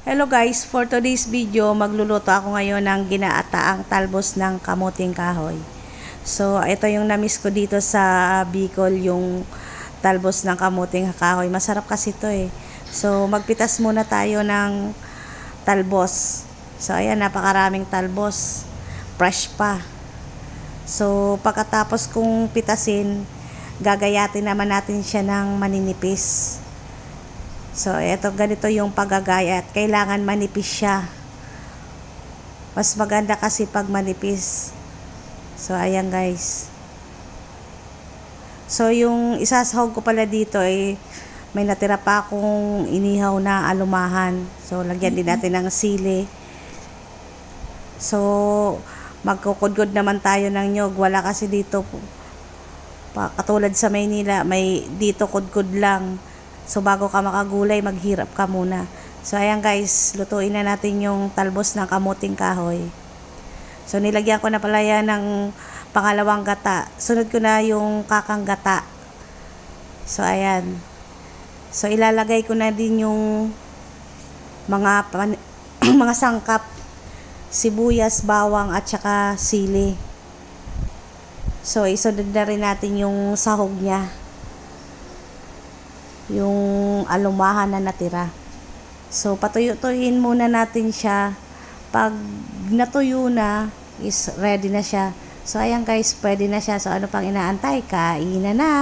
Hello guys, for today's video, magluluto ako ngayon ng ginaataang talbos ng kamuting kahoy. So, ito yung namiss ko dito sa Bicol, yung talbos ng kamuting kahoy. Masarap kasi ito eh. So, magpitas muna tayo ng talbos. So, ayan, napakaraming talbos. Fresh pa. So, pagkatapos kong pitasin, gagayatin naman natin siya ng maninipis. So, eto ganito yung paggagaya at kailangan manipis siya. Mas maganda kasi pag manipis. So, ayan guys. So, yung isasahog ko pala dito ay may natira pa akong inihaw na alumahan. So, lagyan din natin ng sili. So, magkukudgod naman tayo ng nyog. Wala kasi dito po. Pa, katulad sa Maynila, may dito kudkod lang. So, bago ka makagulay, maghirap ka muna. So, ayan guys, lutuin na natin yung talbos ng kamuting kahoy. So, nilagyan ko na pala yan ng pangalawang gata. Sunod ko na yung kakang gata. So, ayan. So, ilalagay ko na din yung mga mga sangkap sibuyas, bawang at saka sili. So, isunod na rin natin yung sahog niya yung alumahan na natira. So, patuyo-tuyuin muna natin siya. Pag natuyo na, is ready na siya. So, ayan guys, pwede na siya. So, ano pang inaantay? Kainan na!